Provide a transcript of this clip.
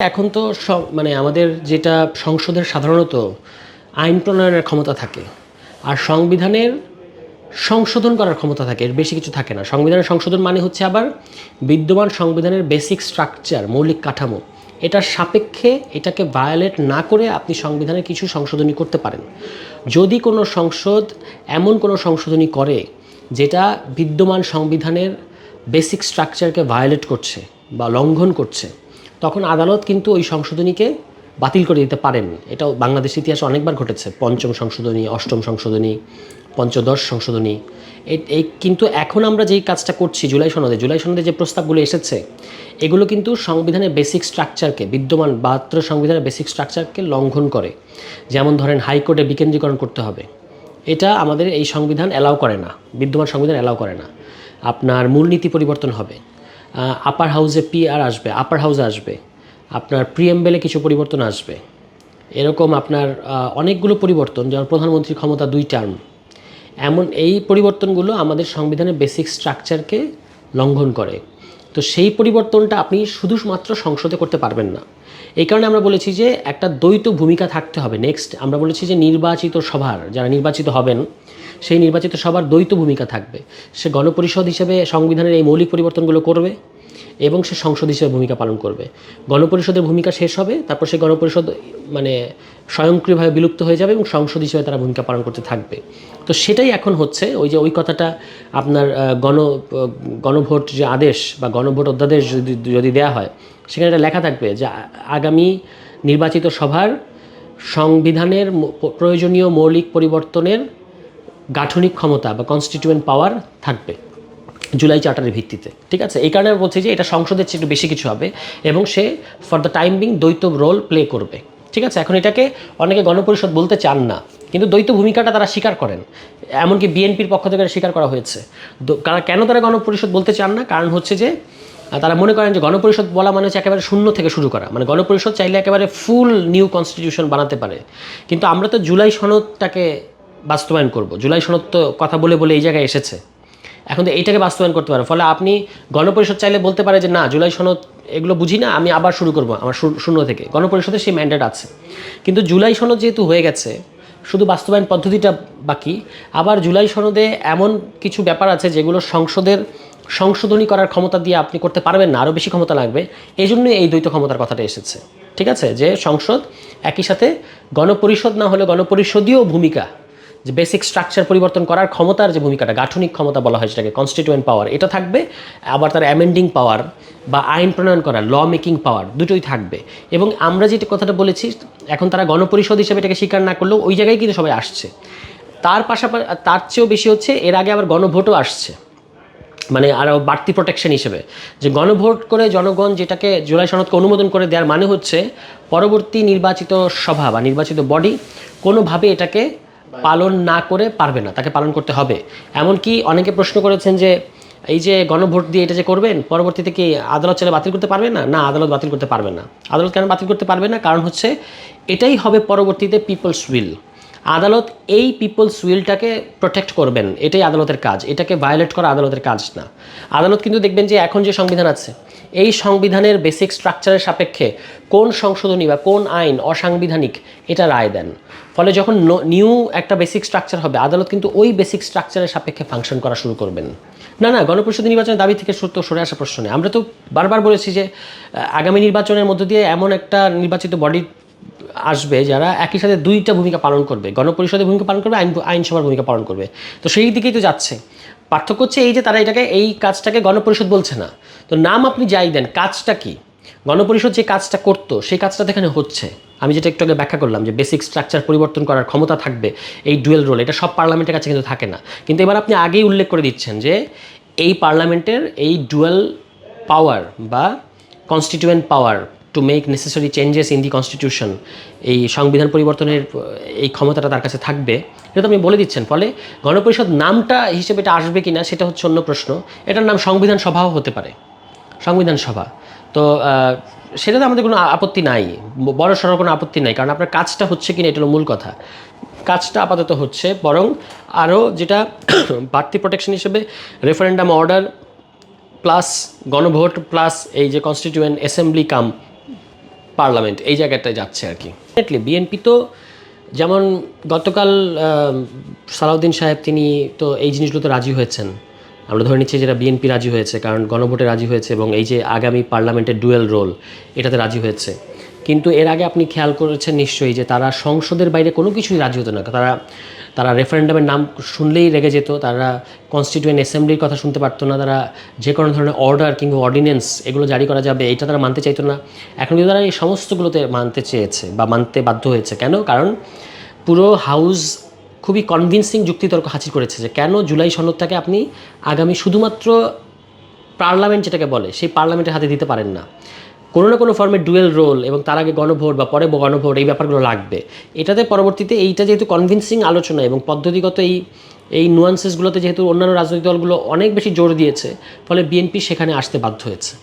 এখন তো সব মানে আমাদের যেটা সংসদের সাধারণত আইন প্রণয়নের ক্ষমতা থাকে, আর সংবিধানের সংশোধন করার ক্ষমতা থাকে, এর বেশি কিছু থাকে না। সংবিধানের সংশোধন মানে হচ্ছে আবার বিদ্যমান সংবিধানের বেসিক স্ট্রাকচার, মৌলিক কাঠামো। এটার সাপেক্ষে এটাকে ভায়োলেট না করে আপনি সংবিধানে কিছু সংশোধনী করতে পারেন। যদি কোনো সংসদ এমন কোনো সংশোধনী করে যেটা বিদ্যমান সংবিধানের বেসিক স্ট্রাকচারকে ভায়োলেট করছে বা লঙ্ঘন করছে তখন আদালত কিন্তু ওই সংশোধনীকে বাতিল করে দিতে পারেন এটাও বাংলাদেশ ইতিহাসে অনেকবার ঘটেছে। পঞ্চম সংশোধনী, অষ্টম সংশোধনী, পঞ্চদশ সংশোধনী। এই কিন্তু এখন আমরা যেই কাজটা করছি জুলাই সনদে জুলাই সনদে যে প্রস্তাবগুলো এসেছে, এগুলো কিন্তু সংবিধানের বেসিক স্ট্রাকচারকে, বিদ্যমান বাহাত্তর সংবিধানের বেসিক স্ট্রাকচারকে লঙ্ঘন করে। যেমন ধরেন হাইকোর্টে বিকেন্দ্রীকরণ করতে হবে। এটা আমাদের এই সংবিধান অ্যালাউ করে না। বিদ্যমান সংবিধান অ্যালাউ করে না। আপনার মূলনীতি পরিবর্তন হবে। আপার হাউসে পি আর আসবে আপার হাউসে আসবে। আপনার প্রিএমবেলে কিছু পরিবর্তন আসবে। এরকম আপনার অনেকগুলো পরিবর্তন, যেমন প্রধানমন্ত্রীর ক্ষমতা দুই টার্ম এমন এই পরিবর্তনগুলো আমাদের সংবিধানের বেসিক স্ট্রাকচারকে লঙ্ঘন করে। তো সেই পরিবর্তনটা আপনি শুধুমাত্র সংসদে করতে পারবেন না। এই কারণে আমরা বলেছি যে একটা দ্বৈত ভূমিকা থাকতে হবে। নেক্সট আমরা বলেছি যে নির্বাচিত সভার, যারা নির্বাচিত হবেন সেই নির্বাচিত সবার দ্বৈত ভূমিকা থাকবে। সে গণপরিষদ হিসেবে সংবিধানের এই মৌলিক পরিবর্তনগুলো করবে এবং সে সংসদ হিসেবে ভূমিকা পালন করবে। গণপরিষদের ভূমিকা শেষ হবে, তারপর সে গণপরিষদ মানে স্বয়ংক্রিয়ভাবে বিলুপ্ত হয়ে যাবে এবং সংসদ হিসেবে তারা ভূমিকা পালন করতে থাকবে। তো সেটাই এখন হচ্ছে ওই যে ওই কথাটা আপনার গণ গণভোট যে আদেশ বা গণভোট অধ্যাদেশ যদি যদি দেওয়া হয়, সেখানে একটা লেখা থাকবে যে আগামী নির্বাচিত সভার সংবিধানের প্রয়োজনীয় মৌলিক পরিবর্তনের গাঠনিক ক্ষমতা বা কনস্টিটিউয়েন্ট পাওয়ার থাকবে, জুলাই চার্টারের ভিত্তিতে। ঠিক আছে? এই কারণে বলছি যে এটা সংসদের চেয়ে একটু বেশি কিছু হবে এবং সে ফর দ্য টাইম বিং দ্বৈত রোল প্লে করবে। ঠিক আছে? এখন এটাকে অনেকে গণপরিষদ বলতে চান না, কিন্তু দ্বৈত ভূমিকাটা তারা স্বীকার করেন। এমনকি বিএনপির পক্ষ থেকে স্বীকার করা হয়েছে। কেন তারা গণপরিষদ বলতে চান না? কারণ হচ্ছে যে তারা মনে করেন যে গণপরিষদ বলা মানে হচ্ছে একেবারে শূন্য থেকে শুরু করা। মানে গণপরিষদ চাইলে একেবারে ফুল নিউ কনস্টিটিউশন বানাতে পারে। কিন্তু আমরা তো জুলাই সনদটাকে বাস্তবায়ন করব। জুলাই সনদ তো কথা বলে বলে এই জায়গায় এসেছে। এখন তো এইটাকে বাস্তবায়ন করতে পারে। ফলে আপনি গণপরিষদ চাইলে বলতে পারে যে, না, জুলাই সনদ এগুলো বুঝি না, আমি আবার শুরু করব আমার শূন্য থেকে। গণপরিষদের সেই ম্যান্ডেট আছে। কিন্তু জুলাই সনদ যেহেতু হয়ে গেছে, শুধু বাস্তবায়ন পদ্ধতিটা বাকি। আবার জুলাই সনদে এমন কিছু ব্যাপার আছে যেগুলো সংসদের সংশোধনী করার ক্ষমতা দিয়ে আপনি করতে পারবেন না, আরও বেশি ক্ষমতা লাগবে। এই জন্যই এই দ্বৈত ক্ষমতার কথাটা এসেছে। ঠিক আছে? যে সংসদ একই সাথে গণপরিষদ না হলে গণপরিষদীয় ভূমিকা যে বেসিক স্ট্রাকচার পরিবর্তন করার ক্ষমতার যে ভূমিকাটা, গাঠনিক ক্ষমতা বলা হয় সেটাকে কনস্টিটিউয়েন্ট পাওয়ার এটা থাকবে। আবার তার অ্যামেন্ডিং পাওয়ার বা আইন প্রণয়ন করার ল মেকিং পাওয়ার দুটোই থাকবে। এবং আমরা যেটা কথাটা বলেছি, এখন তারা গণপরিষদ হিসেবে এটাকে স্বীকার না করলেও ওই জায়গায় কিন্তু সবাই আসছে। তার পাশাপাশি তার চেয়েও বেশি হচ্ছে, এর আগে আবার গণভোটও আসছে। মানে আরও বাড়তি প্রোটেকশন হিসেবে। যে গণভোট করে জনগণ যেটাকে জুলাই সনদকে অনুমোদন করে দেওয়ার মানে হচ্ছে, পরবর্তী নির্বাচিত সভা বা নির্বাচিত বডি কোনোভাবে এটাকে পালন না করে পারবে না, তাকে পালন করতে হবে। এমনকি অনেকে প্রশ্ন করেছেন যে, এই যে গণভোট দিয়ে এটা যে করবেন, পরবর্তীতে কি আদালত চলে বাতিল করতে পারবে না? না, আদালত বাতিল করতে পারবে না। আদালত কেন বাতিল করতে পারবে না? কারণ হচ্ছে, এটাই হবে পরবর্তীতে পিপলস উইল আদালত এই পিপলস উইলটাকে প্রোটেক্ট করবেন। এটাই আদালতের কাজ। এটাকে ভায়োলেট করা আদালতের কাজ না। আদালত কিন্তু দেখবেন যে এখন যে সংবিধান আছে, এই সংবিধানের বেসিক স্ট্রাকচারের সাপেক্ষে কোন সংশোধনী বা কোন আইন অসাংবিধানিক এটা রায় দেন। ফলে যখন নিউ একটা বেসিক স্ট্রাকচার হবে, আদালত কিন্তু ওই বেসিক স্ট্রাকচারের সাপেক্ষে ফাংশন করা শুরু করবেন। না না, গণপরিষদ নির্বাচনের দাবি থেকে সত্য সরে আসা প্রশ্নে আমরা তো বারবার বলেছি যে আগামী নির্বাচনের মধ্য দিয়ে এমন একটা নির্বাচিত বডি আসবে যারা একই সাথে দুইটা ভূমিকা পালন করবে, গণপরিষদের ভূমিকা পালন করবে, আইন আইনসভার ভূমিকা পালন করবে। তো সেই দিকেই তো যাচ্ছে। পার্থক্য হচ্ছে এই যে তারা এটাকে, এই কাজটাকে গণপরিষদ বলছে না। তো নাম আপনি যাই দেন, কাজটা কি? গণপরিষদ যে কাজটা করতো, সেই কাজটা তো এখানে হচ্ছে। আমি যেটা একটু আগে ব্যাখ্যা করলাম যে বেসিক স্ট্রাকচার পরিবর্তন করার ক্ষমতা থাকবে, এই ডুয়েল রোল এটা সব পার্লামেন্টের কাছে কিন্তু থাকে না। কিন্তু এবার আপনি আগেই উল্লেখ করে দিচ্ছেন যে এই পার্লামেন্টের এই ডুয়েল পাওয়ার বা constituent power to make necessary changes in the constitution এই সংবিধান পরিবর্তনের এই ক্ষমতাটা তার কাছে থাকবে। এটা তো আপনি বলে দিচ্ছেন, ফলে গণপরিষদ নামটা হিসেবে এটা আসবে কিনা সেটা হচ্ছে অন্য প্রশ্ন। এটার নাম সংবিধান সভাও হতে পারে। সংবিধান সভা। তো সেটাতে আমাদের কোনো আপত্তি নাই। বড় সড়ো কোনো আপত্তি নাই, কারণ আপনার কাজটা হচ্ছে কিনা এটা হলো মূল কথা। কাজটা আপাতত হচ্ছে, বরং আরও যেটা বাড়তি প্রোটেকশন হিসেবে রেফারেন্ডাম অর্ডার প্লাস গণভোট প্লাস এই যে কনস্টিটিউয়েন্ট অ্যাসেম্বলি কাম পার্লামেন্ট, এই জায়গাটায় যাচ্ছে আর কি। বিএনপি তো যেমন গতকাল সালাউদ্দিন সাহেব তিনি তো এই জিনিসগুলোতে রাজি হয়েছেন। আমরা ধরে নিচ্ছি যেটা বিএনপি রাজি হয়েছে, কারণ গণভোটে রাজি হয়েছে এবং এই যে আগামী পার্লামেন্টের ডুয়েল রোল, এটাতে রাজি হয়েছে। কিন্তু এর আগে আপনি খেয়াল করেছেন নিশ্চয়ই যে তারা সংসদের বাইরে কোনো কিছুই রাজি হতো না। তারা তারা রেফারেন্ডামের নাম শুনলেই রেগে যেত, তারা কনস্টিটিউয়েন্ট অ্যাসেম্বলির কথা শুনতে পারতো না, তারা যে কোনো ধরনের অর্ডার কিংবা অর্ডিন্যান্স এগুলো জারি করা যাবে, এটা তারা মানতে চাইতো না। এখন কিন্তু তারা এই সমস্তগুলোতে মানতে চেয়েছে বা মানতে বাধ্য হয়েছে। কেন? কারণ পুরো হাউস খুবই কনভিনসিং যুক্তিতর্ক হাজির করেছে যে কেন জুলাই সনদটাকে আপনি আগামী শুধুমাত্র পার্লামেন্ট যেটাকে বলে, সেই পার্লামেন্টের হাতে দিতে পারেন না। কোনো না কোনো ফর্মে ডুয়েল রোল এবং তার আগে গণভোট বা পরে গণভোট এই ব্যাপারগুলো লাগবে। এটাতে পরবর্তীতে এইটা যেহেতু কনভিনসিং আলোচনা এবং পদ্ধতিগত এই এই নুয়ান্সেসগুলোতে যেহেতু অন্যান্য রাজনৈতিক দলগুলো অনেক বেশি জোর দিয়েছে, ফলে বিএনপি সেখানে আসতে বাধ্য হয়েছে।